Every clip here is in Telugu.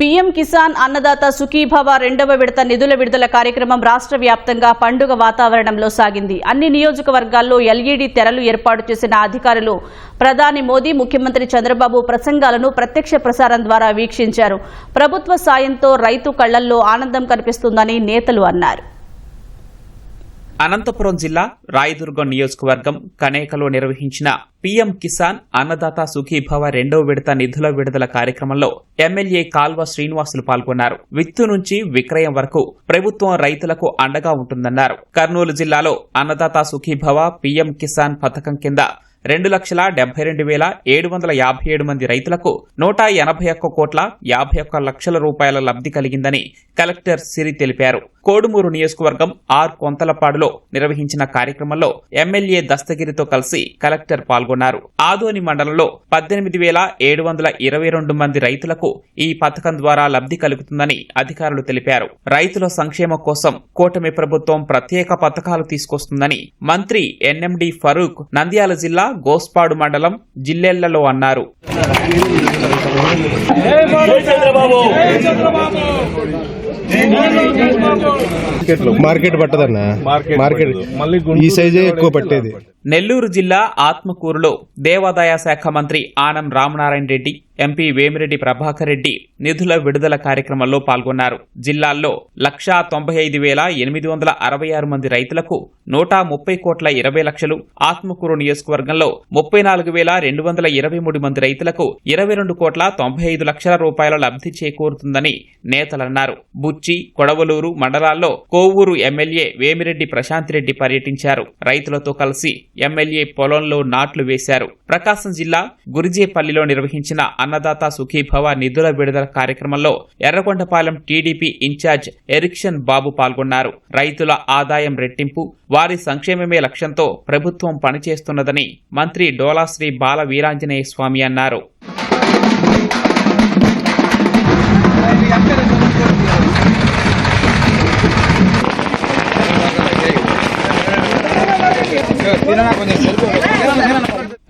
పీఎం కిసాన్ అన్నదాత సుఖీభవ రెండవ విడత నిధుల విడుదల కార్యక్రమం రాష్ట్ర వ్యాప్తంగా పండుగ వాతావరణంలో సాగింది. అన్ని నియోజకవర్గాల్లో ఎల్ఈడీ తెరలు ఏర్పాటు చేసిన అధికారులు ప్రధాని మోదీ ముఖ్యమంత్రి చంద్రబాబు ప్రసంగాలను ప్రత్యక్ష ప్రసారం ద్వారా వీక్షించారు. ప్రభుత్వ సాయంతో రైతు కళ్ళల్లో ఆనందం కనిపిస్తుందని నేతలు అన్నారు. అనంతపురం జిల్లా రాయదుర్గం నియోజకవర్గం కనేకలో నిర్వహించిన పీఎం కిసాన్ అన్నదాత సుఖీభవ రెండో విడత నిధుల విడుదల కార్యక్రమంలో ఎమ్మెల్యే కాల్వ శ్రీనివాసులు పాల్గొన్నారు. విత్తు నుంచి విక్రయం వరకు ప్రభుత్వం రైతులకు అండగా ఉంటుందన్నారు. కర్నూలు జిల్లాలో అన్నదాత సుఖీభవ పీఎం కిసాన్ పథకం కింద రెండు లక్షల డెబ్బై రెండు వేల ఏడు వందల యాభై ఏడు మంది రైతులకు నూట ఎనభై ఒక్క కోట్ల యాభై ఒక్క లక్షల రూపాయల లబ్ధి కలిగిందని కలెక్టర్ సిరి తెలిపారు. కోడుమూరు నియోజకవర్గం ఆర్ కొంతలపాడులో నిర్వహించిన కార్యక్రమంలో ఎమ్మెల్యే దస్తగిరితో కలిసి కలెక్టర్ పాల్గొన్నారు. ఆదోని మండలంలో పద్దెనిమిది వేల ఏడు వందల ఇరవై రెండు మంది రైతులకు ఈ పథకం ద్వారా లబ్ధి కలుగుతుందని అధికారులు తెలిపారు. రైతుల సంక్షేమం కోసం కూటమి ప్రభుత్వం ప్రత్యేక పథకాలు తీసుకొస్తుందని మంత్రి ఎన్ఎండి ఫరూక్ నంద్యాల జిల్లా గోస్పాడు మండలం జిల్లెళ్ళలో అన్నారు. మార్కెట్ పట్టదన్న? మార్కెట్ మళ్ళీ ఈ సైజే ఎక్కువ పట్టేది. నెల్లూరు జిల్లా ఆత్మకూరులో దేవాదాయ శాఖ మంత్రి ఆనం రామనారాయణ రెడ్డి ఎంపీ వేమిరెడ్డి ప్రభాకర్ రెడ్డి నిధుల విడుదల కార్యక్రమంలో పాల్గొన్నారు. జిల్లాల్లో లక్షా తొంభై ఐదు వేల ఎనిమిది వందల అరవై ఆరు మంది రైతులకు నూట ముప్పై కోట్ల ఇరవై లక్షలు ఆత్మకూరు నియోజకవర్గంలో ముప్పై నాలుగు వేల రెండు వందల ఇరవై మూడు మంది రైతులకు ఇరవై రెండు కోట్ల తొంభై ఐదు లక్షల రూపాయల లబ్ధి చేకూరుతుందని నేతలన్నారు. బుచ్చి కొడవలూరు మండలాల్లో కోవూరు ఎమ్మెల్యే వేమిరెడ్డి ప్రశాంత్ రెడ్డి పర్యటించారు. రైతులతో కలిసి ఎమ్మెల్యే పొలంలో నాట్లు వేశారు. ప్రకాశం జిల్లా గురిజేపల్లిలో నిర్వహించిన అన్నదాత సుఖీభవ నిధుల విడుదల కార్యక్రమంలో Yerragondapalem TDP in charge Erikshan Babu పాల్గొన్నారు. రైతుల ఆదాయం రెట్టింపు వారి సంక్షేమమే లక్ష్యంతో ప్రభుత్వం పనిచేస్తున్నదని మంత్రి డోలాశ్రీ బాల వీరాంజనేయ స్వామి అన్నారు.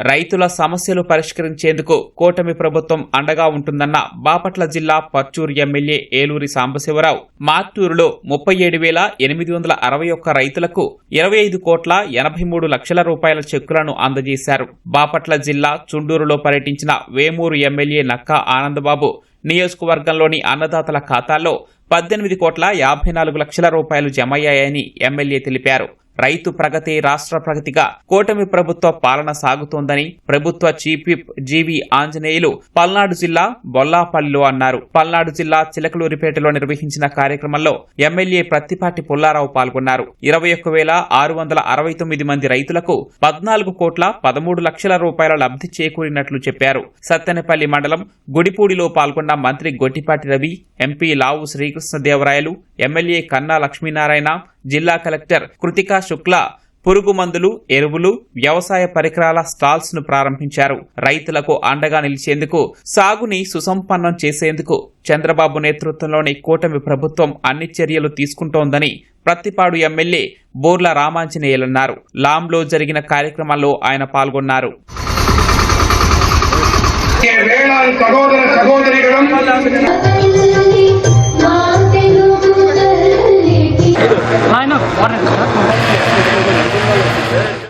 రైతుల సమస్యలు పరిష్కరించేందుకు కూటమి ప్రభుత్వం అండగా ఉంటుందన్న బాపట్ల జిల్లా పర్చూరు ఎమ్మెల్యే ఏలూరి సాంబశివరావు. మాత్తూరులో ముప్పై ఏడు వేల ఎనిమిది వందల అరవై ఒక్క రైతులకు ఇరవై ఐదు కోట్ల ఎనభై మూడు లక్షల రూపాయల చెక్కులను అందజేశారు. బాపట్ల జిల్లా చుండూరులో పర్యటించిన వేమూరు ఎమ్మెల్యే నక్కా ఆనందబాబు నియోజకవర్గంలోని అన్నదాతల ఖాతాల్లో పద్దెనిమిది కోట్ల యాభై నాలుగు లక్షల రూపాయలు జమయ్యాయని ఎమ్మెల్యే తెలిపారు. రైతు ప్రగతి రాష్ట్ర ప్రగతిగా కూటమి ప్రభుత్వ పాలన సాగుతోందని ప్రభుత్వ chief whip G V Anjaneyulu Palnadu జిల్లా బొల్లాపల్లిలో అన్నారు. పల్నాడు జిల్లా చిలకలూరిపేటలో నిర్వహించిన కార్యక్రమంలో ఎమ్మెల్యే ప్రత్తిపాటి పుల్లారావు పాల్గొన్నారు. ఇరవై ఒక్క వేల ఆరు వందల అరవై తొమ్మిది మంది రైతులకు పద్నాలుగు కోట్ల పదమూడు లక్షల రూపాయల లబ్ధి చేకూరినట్లు చెప్పారు. సత్తెనపల్లి మండలం గుడిపూడిలో పాల్గొన్న మంత్రి గొట్టిపాటి రవి ఎంపీ లావు శ్రీకృష్ణదేవరాయలు ఎమ్మెల్యే కన్నా లక్ష్మీనారాయణ జిల్లా కలెక్టర్ కృతికా శుక్లా పురుగు మందులు ఎరువులు వ్యవసాయ పరికరాల స్టాల్స్ను ప్రారంభించారు. రైతులకు అండగా నిలిచేందుకు సాగుని సుసంపన్నం చేసేందుకు చంద్రబాబు నేతృత్వంలోని కూటమి ప్రభుత్వం అన్ని చర్యలు తీసుకుంటోందని ప్రత్తిపాడు ఎమ్మెల్యే బోర్ల రామాంజనేయులన్నారు. లాంలో జరిగిన కార్యక్రమంలో ఆయన పాల్గొన్నారు.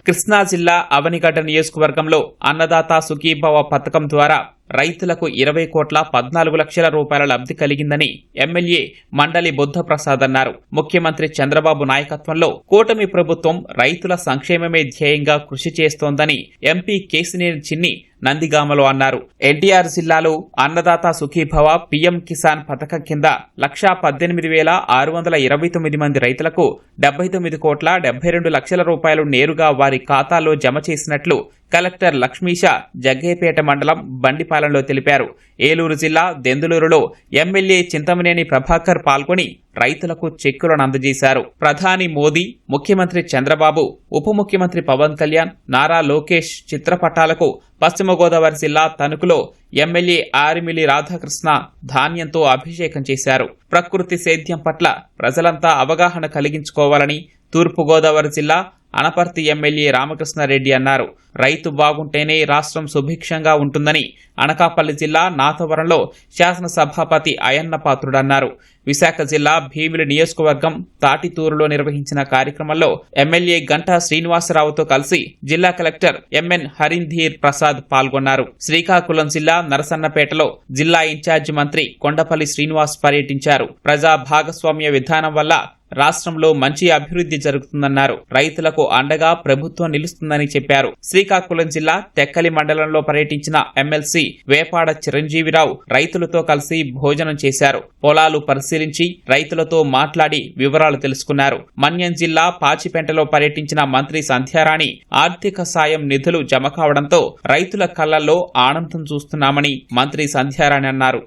కృష్ణా జిల్లా అవనిగడ్డ నియోజకవర్గంలో అన్నదాత సుఖీభవ పథకం ద్వారా రైతులకు ఇరవై కోట్ల పద్నాలుగు లక్షల రూపాయల లబ్ధి కలిగిందని ఎమ్మెల్యే మండలి బుద్ధప్రసాద్ అన్నారు. ముఖ్యమంత్రి చంద్రబాబు నాయకత్వంలో కూటమి ప్రభుత్వం రైతుల సంక్షేమమే ధ్యేయంగా కృషి చేస్తోందని ఎంపీ కేసినేని చిన్ని నందిగామలో అన్నారు. ఎన్టీఆర్ జిల్లాలో అన్నదాత సుఖీభవ పీఎం కిసాన్ పథకం కింద లక్షా పద్దెనిమిది వేల ఆరు వందల ఇరవై తొమ్మిది మంది రైతులకు డెబ్బై తొమ్మిది కోట్ల డెబ్బై రెండు లక్షల రూపాయలు నేరుగా వారి ఖాతాలో జమ చేసినట్లు కలెక్టర్ లక్ష్మీష జగ్గేపేట మండలం బండిపాలెంలో తెలిపారు. ఏలూరు జిల్లా దెందులూరులో ఎమ్మెల్యే చింతమనేని ప్రభాకర్ పాల్గొని రైతులకు చెక్కులను అందజేశారు. ప్రధాని మోదీ ముఖ్యమంత్రి చంద్రబాబు ఉప ముఖ్యమంత్రి పవన్ కళ్యాణ్ నారా లోకేష్ చిత్రపటాలకు పశ్చిమ గోదావరి జిల్లా తణుకులో ఎమ్మెల్యే ఆరిమిలి రాధాకృష్ణ ధాన్యంతో అభిషేకం చేశారు. ప్రకృతి సేద్యం పట్ల ప్రజలంతా అవగాహన కలిగించుకోవాలని తూర్పుగోదావరి జిల్లా అనపర్తి ఎమ్మెల్యే రామకృష్ణారెడ్డి అన్నారు. రైతు బాగుంటేనే రాష్ట్రం సుభిక్షంగా ఉంటుందని అనకాపల్లి జిల్లా నాథవరంలో శాసనసభాపతి అయన్న పాత్రుడన్నారు. విశాఖ జిల్లా భీమిలి నియోజకవర్గం తాటితూరులో నిర్వహించిన కార్యక్రమంలో ఎమ్మెల్యే గంటా శ్రీనివాసరావుతో కలిసి జిల్లా కలెక్టర్ ఎంఎన్ హరింధీర్ ప్రసాద్ పాల్గొన్నారు. శ్రీకాకుళం జిల్లా నరసన్నపేటలో జిల్లా ఇన్ఛార్జి మంత్రి కొండపల్లి శ్రీనివాస్ పర్యటించారు. ప్రజా భాగస్వామ్య విధానం వల్ల రాష్ట్రంలో మంచి అభివృద్ధి జరుగుతుందన్నారు. రైతులకు అండగా ప్రభుత్వం నిలుస్తుందని చెప్పారు. శ్రీకాకుళం జిల్లా తెక్కలి మండలంలో పర్యటించిన ఎమ్మెల్సీ వేపాడ చిరంజీవిరావు రైతులతో కలిసి భోజనం చేశారు. పొలాలు పరిశీలించి రైతులతో మాట్లాడి వివరాలు తెలుసుకున్నారు. మన్యం జిల్లా పాచిపెంటలో పర్యటించిన మంత్రి సంధ్యారాణి ఆర్థిక సాయం నిధులు జమ కావడంతో రైతుల కళ్ళలో ఆనందం చూస్తున్నామని మంత్రి సంధ్యారాణి అన్నారు.